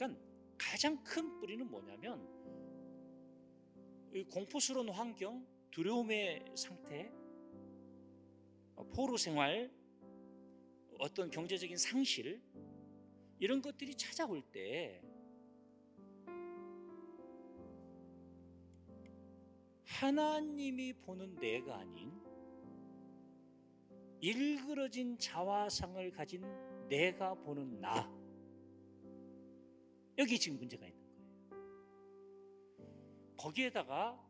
그러니까 가장 큰 뿌리는 뭐냐면 이 공포스러운 환경, 두려움의 상태, 어, 포로 생활, 어떤 경제적인 상실 이런 것들이 찾아올 때 하나님이 보는 내가 아닌 일그러진 자화상을 가진 내가 보는 나 여기 지금 문제가 있는 거예요. 거기에다가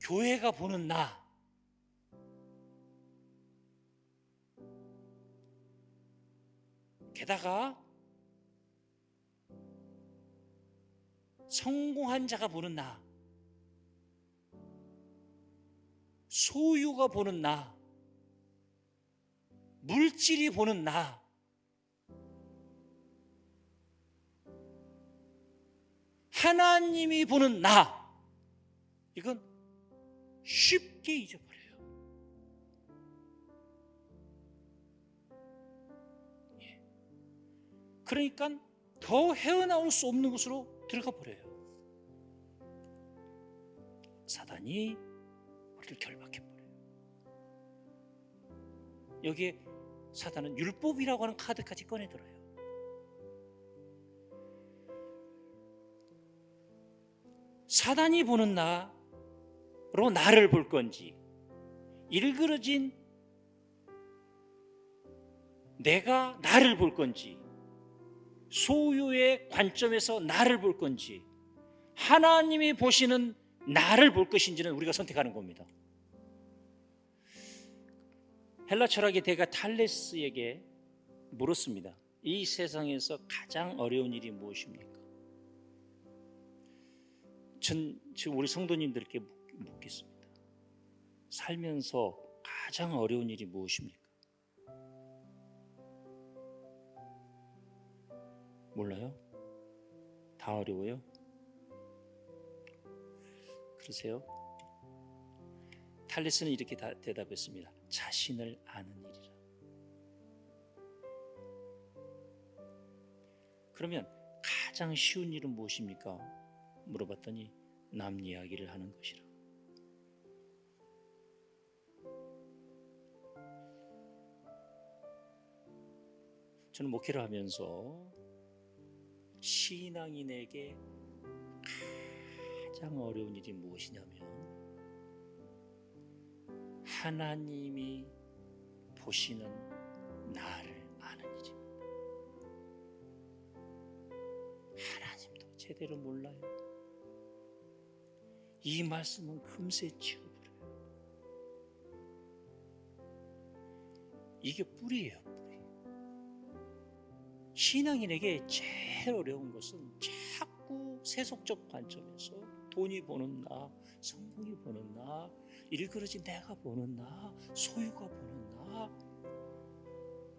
교회가 보는 나. 게다가 성공한 자가 보는 나. 소유가 보는 나. 물질이 보는 나 하나님이 보는 나 이건 쉽게 잊어버려요. 예. 그러니까 더 헤어나올 수 없는 곳으로 들어가 버려요. 사단이 우리를 결박해 버려요. 여기에 사단은 율법이라고 하는 카드까지 꺼내 들어요. 사단이 보는 나로 나를 볼 건지 일그러진 내가 나를 볼 건지 소유의 관점에서 나를 볼 건지 하나님이 보시는 나를 볼 것인지는 우리가 선택하는 겁니다. 헬라 철학의 대가 탈레스에게 물었습니다. 이 세상에서 가장 어려운 일이 무엇입니까? 전 지금 우리 성도님들께 묻겠습니다. 살면서 가장 어려운 일이 무엇입니까? 몰라요? 다 어려워요? 그러세요? 탈레스는 이렇게 다, 대답했습니다. 자신을 아는 일이라. 그러면 가장 쉬운 일은 무엇입니까? 물어봤더니 남 이야기를 하는 것이라. 저는 목회를 하면서 신앙인에게 가장 어려운 일이 무엇이냐면 하나님이 보시는 나를 아는 일입니다. 하나님도 제대로 몰라요. 이 말씀은 금세 지워버려요. 이게 뿌리예요, 뿌리. 신앙인에게 제일 어려운 것은 자꾸 세속적 관점에서 돈이 보는 나, 성공이 보는 나, 일그러진 내가 보는 나, 소유가 보는 나,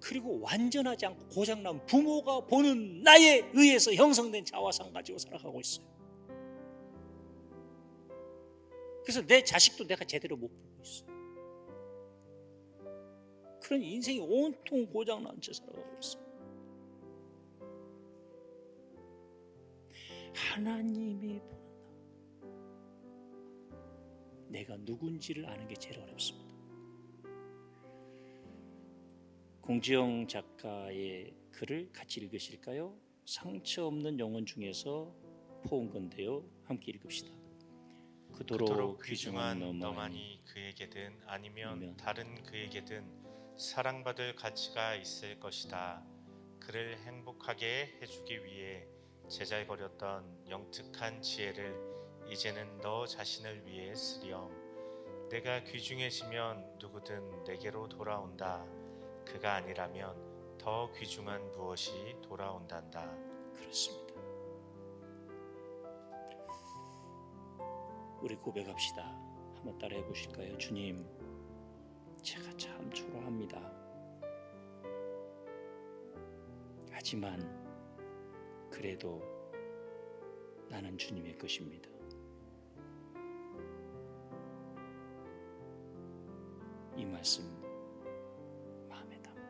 그리고 완전하지 않고 고장난 부모가 보는 나에 의해서 형성된 자화상 가지고 살아가고 있어요. 그래서 내 자식도 내가 제대로 못 보고 있어. 그런 인생이 온통 고장난 채 살아가고 있어. 하나님이 보는 나. 내가 누군지를 아는 게 제일 어렵습니다. 공지영 작가의 글을 같이 읽으실까요? 상처 없는 영혼 중에서 포온 건데요. 함께 읽읍시다. 그토록 그토록 귀중한 너만이 그에게든 아니면 아니면 다른 그에게든 사랑받을 가치가 있을 것이다. 그를 행복하게 해주기 위해 제잘거렸던 영특한 지혜를 이제는 너 자신을 위해 쓰렴. 내가 귀중해지면 누구든 내게로 돌아온다. 그가 아니라면 더 귀중한 무엇이 돌아온단다. 그렇습니다. 우리 고백합시다. 한번 따라해 보실까요? 주님, 제가 참 초라합니다. 하지만 그래도 나는 주님의 것입니다. 이 말씀 마음에 담고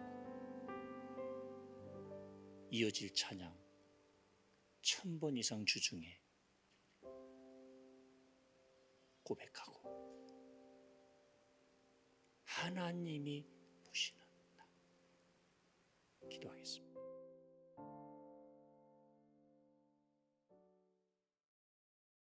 이어질 찬양 천 번 이상 주중에 고백하고 하나님이 보시는 나 기도하겠습니다.